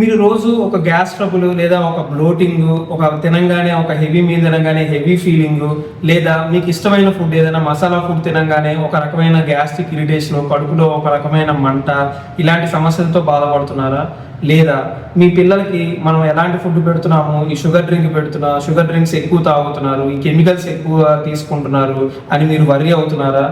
మీరు రోజు ఒక గ్యాస్ ట్రబుల్ లేదా ఒక బ్లోటింగ్ ఒక తినంగానే ఒక హెవీ మీల్ తినగానే హెవీ ఫీలింగ్ లేదా మీకు ఇష్టమైన ఫుడ్ ఏదైనా మసాలా ఫుడ్ తినంగానే ఒక రకమైన గ్యాస్ట్రిక్ ఇరిటేషన్ కడుపులో ఒక రకమైన మంట ఇలాంటి సమస్యలతో బాధపడుతున్నారా? లేదా మీ పిల్లలకి మనం ఎలాంటి ఫుడ్ పెడుతున్నాము? ఈ షుగర్ డ్రింక్ పెడుతున్నా షుగర్ డ్రింక్స్ ఎక్కువ తాగుతున్నారు ఈ కెమికల్స్ ఎక్కువ తీసుకుంటున్నారు అని మీరు వరి అవుతున్నారా?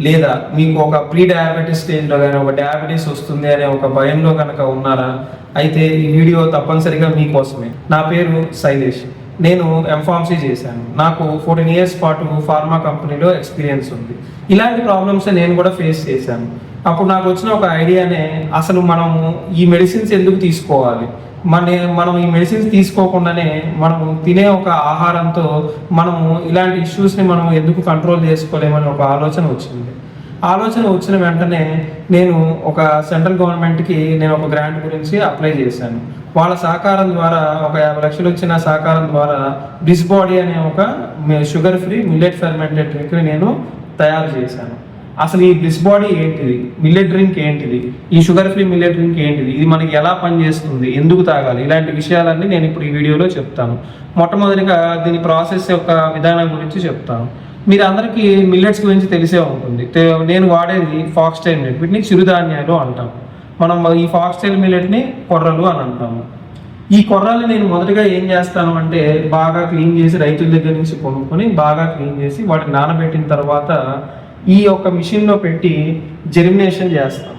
లేదా మీకు ఒక ప్రీ డయాబెటీస్ స్టేజ్లో కానీ ఒక డయాబెటీస్ వస్తుంది అనే ఒక భయంలో కనుక ఉన్నారా? అయితే ఈ వీడియో తప్పనిసరిగా మీకోసమే. నా పేరు శైలేష్. నేను ఎంఫార్మసీ చేశాను. నాకు ఫోర్టీన్ ఇయర్స్ పాటు ఫార్మా కంపెనీలో ఎక్స్పీరియన్స్ ఉంది. ఇలాంటి ప్రాబ్లమ్స్ నేను కూడా ఫేస్ చేశాను. అప్పుడు నాకు వచ్చిన ఒక ఐడియానే అసలు మనము ఈ మెడిసిన్స్ ఎందుకు తీసుకోవాలి? మన మనం ఈ మెడిసిన్స్ తీసుకోకుండానే మనం తినే ఒక ఆహారంతో మనము ఇలాంటి ఇష్యూస్ని మనం ఎందుకు కంట్రోల్ చేసుకోలేమని ఒక ఆలోచన వచ్చింది. ఆలోచన వచ్చిన వెంటనే నేను ఒక సెంట్రల్ గవర్నమెంట్కి నేను ఒక గ్రాంట్ గురించి అప్లై చేశాను. వాళ్ళ సహకారం ద్వారా ఒక యాభై లక్షలు వచ్చిన సహకారం ద్వారా డిస్బాడీ అనే ఒక షుగర్ ఫ్రీ మిల్లెట్ ఫెర్మెంటెడ్ డ్రింక్ని నేను తయారు చేశాను. అసలు ఈ బ్లిస్ బాడీ ఏంటిది? మిల్లెట్ డ్రింక్ ఏంటిది? ఈ షుగర్ ఫ్రీ మిల్లెట్ డ్రింక్ ఏంటిది? ఇది మనకి ఎలా పనిచేస్తుంది? ఎందుకు తాగాలి? ఇలాంటి విషయాలన్నీ నేను ఇప్పుడు ఈ వీడియోలో చెప్తాను. మొట్టమొదటిగా దీని ప్రాసెస్ యొక్క విధానం గురించి చెప్తాను. మీరు అందరికీ మిల్లెట్స్ గురించి తెలిసే ఉంటుంది. నేను వాడేది ఫాక్స్టైల్ మిల్లెట్ వీటిని చిరుధాన్యాలు అంటాం. మనం ఈ ఫాక్స్టైల్ మిల్లెట్ని కొర్రలు అని అంటాము. ఈ కొర్రలు నేను మొదటగా ఏం చేస్తాను అంటే బాగా క్లీన్ చేసి రైతుల దగ్గర నుంచి కొనుక్కొని బాగా క్లీన్ చేసి వాటిని నానబెట్టిన తర్వాత ఈ యొక్క మిషన్లో పెట్టి జెర్మినేషన్ చేస్తాం.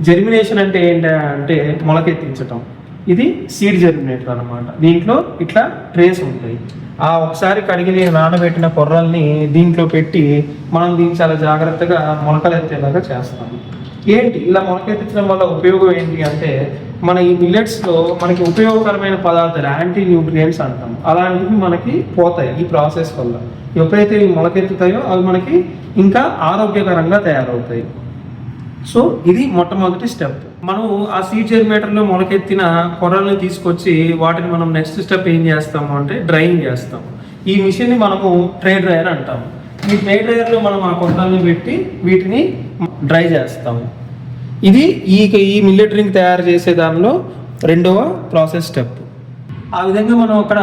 జెర్మినేషన్ అంటే ఏంటి అంటే మొలకెత్తించటం. ఇది సీడ్ జెర్మినేటర్ అన్నమాట. దీంట్లో ఇట్లా ట్రేస్ ఉంటాయి. ఆ ఒకసారి కడిగి నానబెట్టిన కొర్రల్ని దీంట్లో పెట్టి మనం దీన్ని చాలా జాగ్రత్తగా మొలకలెత్తేలాగా చేస్తాం. ఏంటి? ఇలా మొలకెత్తించడం వల్ల ఉపయోగం ఏంటి అంటే మన ఈ మిల్లెట్స్లో మనకి ఉపయోగకరమైన పదార్థాలు యాంటీ న్యూట్రియంట్స్ అంటాం. అలాంటివి మనకి పోతాయి ఈ ప్రాసెస్ వల్ల. ఎప్పుడైతే ఇవి మొలకెత్తుతాయో అవి మనకి ఇంకా ఆరోగ్యకరంగా తయారవుతాయి. సో ఇది మొట్టమొదటి స్టెప్. మనం ఆ సీడ్ జెర్మేటర్లో మొలకెత్తిన కొర్రల్ని తీసుకొచ్చి వాటిని మనం నెక్స్ట్ స్టెప్ ఏం చేస్తాము అంటే డ్రైయింగ్ చేస్తాం ఈ మిషన్ని మనము ట్రే డ్రైయర్ అంటాము. ఈ ట్రే డ్రైయర్లో మనం ఆ కొర్రల్ని పెట్టి వీటిని డ్రై చేస్తాము. ఇది ఈ ఈ మిల్లెట్ డ్రింక్ తయారు చేసే దానిలో రెండవ ప్రాసెస్ స్టెప్. ఆ విధంగా మనం అక్కడ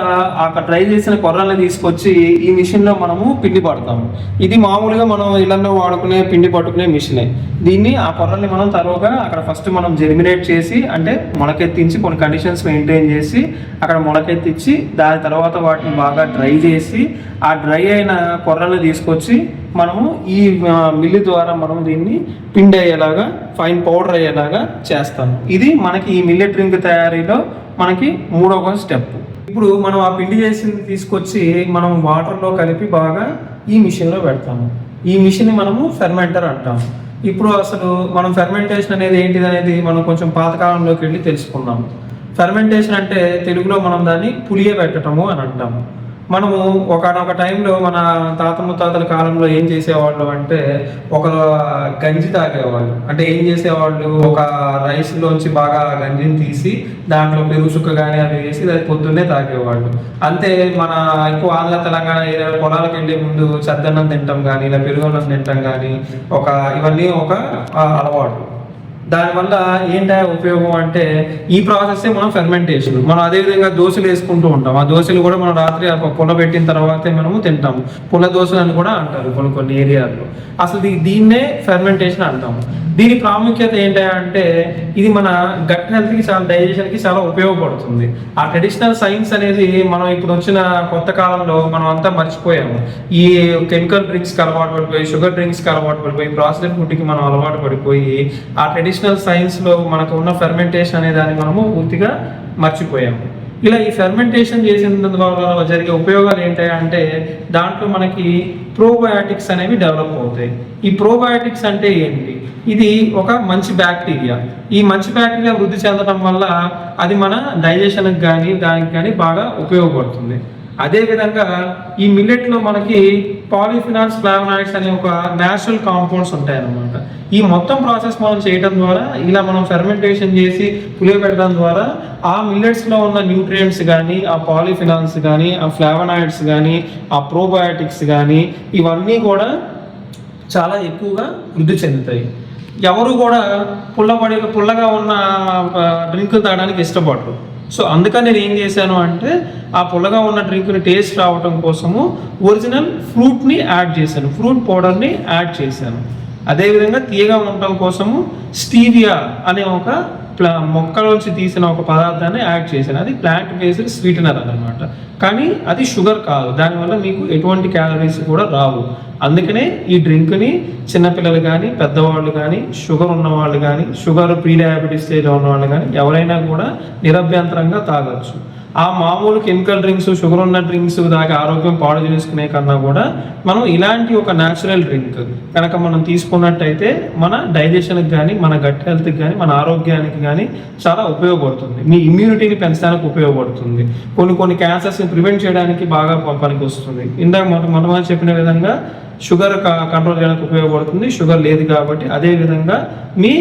అక్కడ డ్రై చేసిన కొర్రల్ని తీసుకొచ్చి ఈ మిషన్లో మనము పిండి పడతాము. ఇది మామూలుగా మనం ఇళ్ళలో వాడుకునే పిండి పట్టుకునే మిషనే. దీన్ని ఆ కొర్రల్ని మనం తర్వాత అక్కడ ఫస్ట్ మనం జెర్మినేట్ చేసి అంటే మొలకెత్తించి కొన్ని కండిషన్స్ మెయింటైన్ చేసి అక్కడ మొలకెత్తించి దాని తర్వాత వాటిని బాగా డ్రై చేసి ఆ డ్రై అయిన కొర్రల్ని తీసుకొచ్చి మనము ఈ మిల్లు ద్వారా మనం దీన్ని పిండి అయ్యేలాగా ఫైన్ పౌడర్ అయ్యేలాగా చేస్తాము. ఇది మనకి ఈ మిల్లెట్ డ్రింక్ తయారీలో మనకి మూడవ స్టెప్. ఇప్పుడు మనం ఆ పిండి చేసింది తీసుకొచ్చి మనం వాటర్లో కలిపి బాగా ఈ మిషన్లో పెడతాము. ఈ మిషన్ మనము ఫెర్మెంటర్ అంటాము. ఇప్పుడు అసలు మనం ఫెర్మెంటేషన్ అనేది ఏంటిది అనేది మనం కొంచెం పాతకాలంలోకి వెళ్ళి తెలుసుకున్నాము ఫెర్మెంటేషన్ అంటే తెలుగులో మనం దాన్ని పులియ పెట్టటము అని అంటాము. మనము ఒకనొక టైంలో మన తాత ముత్తాతల కాలంలో ఏం చేసేవాళ్ళు అంటే ఒక గంజి తాగేవాళ్ళు. అంటే ఏం చేసేవాళ్ళు? ఒక రైస్లోంచి బాగా గంజిని తీసి దాంట్లో పెరుగు చుక్క కానీ అవి వేసి అది పొద్దున్నే తాగేవాళ్ళు. అంతే మన ఎక్కువ ఆంధ్ర తెలంగాణ ఏరియా పొలాలకు వెళ్ళే ముందు చద్దన్నం తింటాం కానీ ఇలా పెరుగన్నం తింటాం కానీ ఒక ఇవన్నీ ఒక అలవాటు. దానివల్ల ఏంటా ఉపయోగం అంటే ఈ ప్రాసెస్ మనం ఫెర్మెంటేషన్ మనం అదేవిధంగా దోశలు వేసుకుంటూ ఉంటాం. ఆ దోశలు కూడా మనం రాత్రి ఆ పుల్ల పెట్టిన తర్వాతే మనము తింటాము. పుల్ల దోశలు అని కూడా అంటారు కొన్ని కొన్ని ఏరియాల్లో. అసలు దీన్నే ఫెర్మెంటేషన్ అంటాము దీని ప్రాముఖ్యత ఏంటి అంటే ఇది మన గట్ హెల్త్కి చాలా డైజెషన్కి చాలా ఉపయోగపడుతుంది. ఆ ట్రెడిషనల్ సైన్స్ అనేది మనం ఇప్పుడు వచ్చిన కొత్త కాలంలో మనం అంతా మర్చిపోయాము. ఈ కెమికల్ డ్రింక్స్కి అలవాటు పడిపోయి షుగర్ డ్రింక్స్కి అలవాటు పడిపోయి ప్రాసెస్డ్ ఫుడ్కి మనం అలవాటు పడిపోయి ఆ ట్రెడిషనల్ సైన్స్లో మనకు ఉన్న ఫెర్మెంటేషన్ అనే దాన్ని మనము పూర్తిగా మర్చిపోయాము ఇలా ఈ ఫెర్మెంటేషన్ చేసిన ద్వారా జరిగే ఉపయోగాలు ఏంటంటే అంటే దాంట్లో మనకి ప్రోబయాటిక్స్ అనేవి డెవలప్ అవుతాయి. ఈ ప్రోబయాటిక్స్ అంటే ఏంటి? ఇది ఒక మంచి బ్యాక్టీరియా ఈ మంచి బ్యాక్టీరియా వృద్ధి చెందడం వల్ల అది మన డైజెషన్కి కానీ దానికి కానీ బాగా ఉపయోగపడుతుంది. అదేవిధంగా ఈ మిల్లెట్లో మనకి పాలిఫినాన్స్ ఫ్లావనాయిడ్స్ అనే ఒక న్యాచురల్ కాంపౌండ్స్ ఉంటాయి అన్నమాట ఈ మొత్తం ప్రాసెస్ మనం చేయడం ద్వారా ఇలా మనం ఫెర్మెంటేషన్ చేసి పులియబెట్టడం ద్వారా ఆ మిల్లెట్స్లో ఉన్న న్యూట్రియంట్స్ కానీ ఆ పాలిఫినాన్స్ కానీ ఆ ఫ్లావనాయిడ్స్ కానీ ఆ ప్రోబయాటిక్స్ కానీ ఇవన్నీ కూడా చాలా ఎక్కువగా వృద్ధి చెందుతాయి. ఎవరు కూడా పుల్లబడి పుల్లగా ఉన్న డ్రింక్ తాగడానికి ఇష్టపడరు. సో అందుకని నేను ఏం చేశాను అంటే ఆ పుల్లగా ఉన్న డ్రింక్ని టేస్ట్ రావడం కోసము ఒరిజినల్ ఫ్రూట్ని యాడ్ చేశాను. ఫ్రూట్ పౌడర్ని యాడ్ చేశాను. అదేవిధంగా తీయగా ఉండటం కోసము స్టీవియా అనే ఒక ప్లా మొక్కలోంచి తీసిన ఒక పదార్థాన్ని యాడ్ చేశాను. అది ప్లాంట్ బేస్డ్ స్వీటనర్ అన్నమాట కానీ అది షుగర్ కాదు. దానివల్ల మీకు ఎటువంటి క్యాలరీస్ కూడా రావు. అందుకనే ఈ డ్రింక్ని చిన్నపిల్లలు కానీ పెద్దవాళ్ళు కానీ షుగర్ ఉన్న వాళ్ళు కానీ షుగర్ ప్రీ డయాబెటీస్ స్టేజ్లో ఉన్న వాళ్ళు కానీ ఎవరైనా కూడా నిరభ్యంతరంగా తాగొచ్చు. ఆ మామూలు కెమికల్ డ్రింక్స్ షుగర్ ఉన్న డ్రింక్స్ దాకా ఆరోగ్యం పాడు చేసుకునే కన్నా కూడా మనం ఇలాంటి ఒక న్యాచురల్ డ్రింక్ కనుక మనం తీసుకున్నట్టయితే మన డైజెషన్కి కానీ మన గట్ హెల్త్కి కానీ మన ఆరోగ్యానికి కానీ చాలా ఉపయోగపడుతుంది. మీ ఇమ్యూనిటీని పెంచడానికి ఉపయోగపడుతుంది. కొన్ని కొన్ని క్యాన్సర్స్ని ప్రివెంట్ చేయడానికి బాగా పనికి వస్తుంది ఇందాక మనం మొట్టమొదటి చెప్పిన విధంగా షుగర్ కంట్రోల్ చేయడానికి ఉపయోగపడుతుంది. షుగర్ లేదు కాబట్టి అదే విధంగా మీ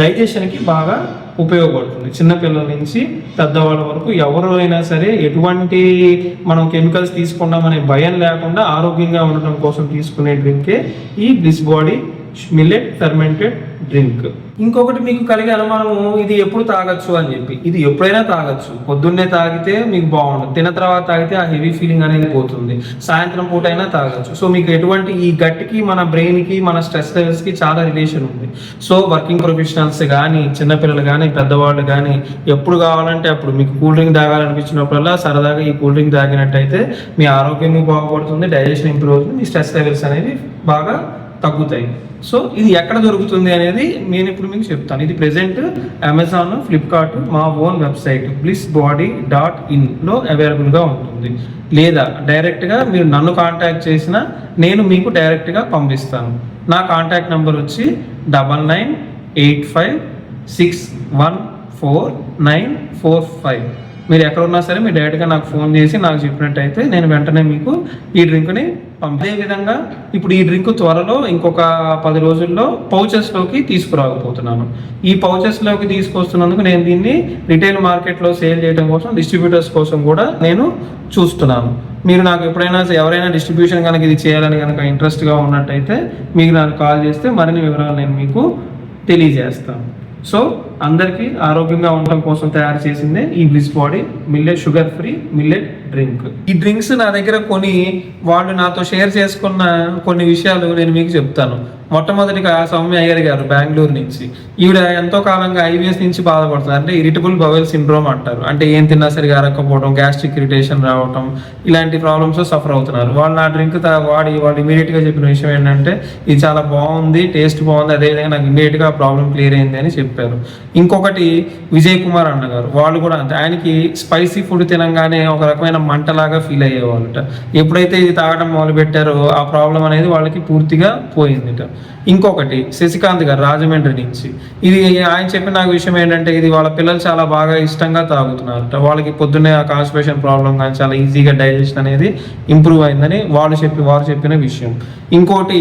డైజెషన్కి బాగా ఉపయోగపడుతుంది. చిన్నపిల్లల నుంచి పెద్దవాళ్ళ వరకు ఎవరు అయినా సరే ఎటువంటి మనం కెమికల్స్ తీసుకున్నామనే భయం లేకుండా ఆరోగ్యంగా ఉండటం కోసం తీసుకునే డ్రింకే ఈ Bliss Body millet fermented drink ఇంకొకటి మీకు కలిగే అనుమానము ఇది ఎప్పుడు తాగొచ్చు అని చెప్పి. ఇది ఎప్పుడైనా తాగొచ్చు. పొద్దున్నే తాగితే మీకు బాగుంటుంది తిన్న తర్వాత తాగితే ఆ హెవీ ఫీలింగ్ అనేది పోతుంది. సాయంత్రం పూట అయినా తాగొచ్చు. సో మీకు ఎటువంటి ఈ గట్టికి మన బ్రెయిన్కి మన స్ట్రెస్ లెవెల్స్కి చాలా రిలేషన్ ఉంది. సో వర్కింగ్ ప్రొఫెషనల్స్ కానీ చిన్నపిల్లలు కానీ పెద్దవాళ్ళు కానీ ఎప్పుడు కావాలంటే అప్పుడు మీకు కూల్ డ్రింక్ తాగాలనిపించినప్పుడల్లా సరదాగా ఈ కూల్ డ్రింక్ తాగినట్టయితే మీ ఆరోగ్యము బాగుపడుతుంది డైజెషన్ ఇంప్రూవ్ అవుతుంది మీ స్ట్రెస్ లెవెల్స్ అనేవి బాగా తగ్గుతాయి. సో ఇది ఎక్కడ దొరుకుతుంది అనేది నేను ఇప్పుడు మీకు చెప్తాను. ఇది ప్రెజెంట్ అమెజాన్ ఫ్లిప్కార్ట్ మా own website Bliss Body dot ఇన్లో అవైలబుల్గా ఉంటుంది. లేదా డైరెక్ట్గా మీరు నన్ను కాంటాక్ట్ చేసినా నేను మీకు డైరెక్ట్గా పంపిస్తాను. నా కాంటాక్ట్ నెంబర్ వచ్చి double nine eight five six one four nine four five మీరు ఎక్కడ ఉన్నా సరే మీరు డైరెక్ట్గా నాకు ఫోన్ చేసి నాకు చెప్పినట్టయితే నేను వెంటనే మీకు ఈ డ్రింక్ని పంపే విధంగా ఇప్పుడు ఈ డ్రింక్ త్వరలో ఇంకొక పది రోజుల్లో పౌచెస్లోకి తీసుకురాకపోతున్నాను. ఈ పౌచెస్లోకి తీసుకొస్తున్నందుకు నేను దీన్ని రిటైల్ మార్కెట్లో సేల్ చేయడం కోసం డిస్ట్రిబ్యూటర్స్ కోసం కూడా నేను చూస్తున్నాను. మీరు నాకు ఎప్పుడైనా ఎవరైనా డిస్ట్రిబ్యూషన్ కనుక ఇది చేయాలని కనుక ఇంట్రెస్ట్గా ఉన్నట్టయితే మీకు నాకు కాల్ చేస్తే మరిన్ని వివరాలు నేను మీకు తెలియజేస్తాను. సో అందరికీ ఆరోగ్యంగా ఉండటం కోసం తయారు చేసిందే ఈ Bliss Body. Millet sugar free millet drink ఈ డ్రింక్స్ నా దగ్గర కొని వాళ్ళు నాతో షేర్ చేసుకున్న కొన్ని విషయాలు నేను మీకు చెప్తాను. మొట్టమొదటిగా సౌమ్య అయ్యర్ గారు బెంగళూరు నుంచి. ఈవిడ ఎంతో కాలంగా ఐవిఎస్ నుంచి బాధపడుతుంది అంటే ఇరిటబుల్ బవెల్ సిండ్రోమ్ అంటారు. అంటే ఏం తిన్నా సరిగా అరక్కపోవడం గ్యాస్ట్రిక్ ఇరిటేషన్ రావటం ఇలాంటి ప్రాబ్లమ్స్ సఫర్ అవుతున్నారు. వాళ్ళు నా డ్రింక్ వాడి వాళ్ళు ఇమీడియట్గా చెప్పిన విషయం ఏంటంటే ఇది చాలా బాగుంది టేస్ట్ బాగుంది అదేవిధంగా నాకు ఇమీడియట్గా ఆ ప్రాబ్లం క్లియర్ అయింది అని చెప్పారు. ఇంకొకటి విజయ్ కుమార్ అన్న గారు. వాళ్ళు కూడా అంతే. ఆయనకి స్పైసీ ఫుడ్ తినంగానే ఒక రకమైన మంటలాగా ఫీల్ అయ్యేవాళ్ళట. ఎప్పుడైతే ఇది తాగడం మొదలు పెట్టారో ఆ ప్రాబ్లం అనేది వాళ్ళకి పూర్తిగా పోయిందిట. ఇంకొకటి శశికాంత్ గారు రాజమండ్రి నుంచి. ఇది ఆయన చెప్పిన నాకు విషయం ఏంటంటే ఇది వాళ్ళ పిల్లలు చాలా బాగా ఇష్టంగా తాగుతున్నారట. వాళ్ళకి పొద్దున్నే ఆ కాన్స్టిపేషన్ ప్రాబ్లం కానీ చాలా ఈజీగా డైజెషన్ అనేది ఇంప్రూవ్ అయిందని వాళ్ళు చెప్పి వారు చెప్పిన విషయం. ఇంకోటి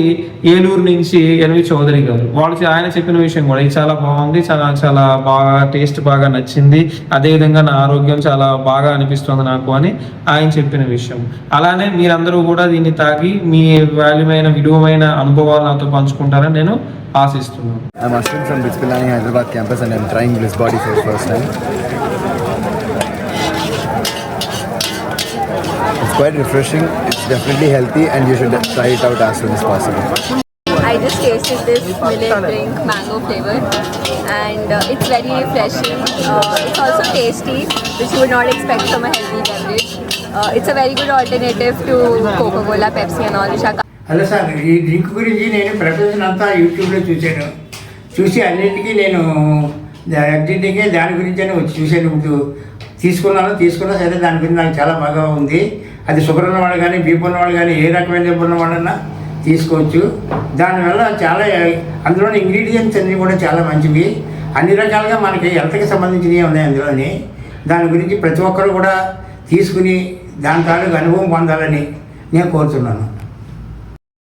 ఏలూరు నుంచి ఎల్వి చౌదరి గారు. వాళ్ళు ఆయన చెప్పిన విషయం కూడా ఇది చాలా బాగుంది చాలా చాలా బాగా టేస్ట్ బాగా నచ్చింది. అదేవిధంగా నా ఆరోగ్యం చాలా బాగా అనిపిస్తుంది నాకు అని ఆయన చెప్పిన విషయం అలానే మీరందరూ కూడా దీన్ని తాగి మీ వాల్యుమైన విలువమైన అనుభవాలు నాతో పంచుకుంటారని నేను ఆశిస్తున్నాను I'm Ashwin from Bitspilani Hyderabad campus and I'm trying Bliss Body for the first time. It's quite refreshing, it's definitely healthy and you should try it out as soon as possible. Just tasted this millet drink, mango flavor, and uh, it's very refreshing. Uh, it's also tasty, which you would not expect from a healthy beverage. Uh, it's a very good alternative to Coca-Cola, Pepsi, and all, which hello sir ఈ drink గురించి నేను ప్రపంచం అంతా యూట్యూబ్లో చూశాను చూసి అన్నింటికీ నేను ఎగ్జిట్గా దాని గురించి వచ్చి చూశాను ఇప్పుడు తీసుకున్నాను తీసుకున్నా సరే దాని గురించి నాకు చాలా బాగా ఉంది అది షుగర్ ఉన్నవాడు కానీ బీపీ ఉన్నవాడు కానీ ఏ రకమైన జబ్బు ఉన్నవాడన్నా తీసుకోవచ్చు. దానివల్ల చాలా అందులోని ఇంగ్రీడియంట్స్ అన్నీ కూడా చాలా మంచివి. అన్ని రకాలుగా మనకి హెల్త్కి సంబంధించినవి ఉన్నాయి అందులోని. దాని గురించి ప్రతి ఒక్కరు కూడా తీసుకుని దాని తాలూకు అనుభవం పొందాలని నేను కోరుతున్నాను.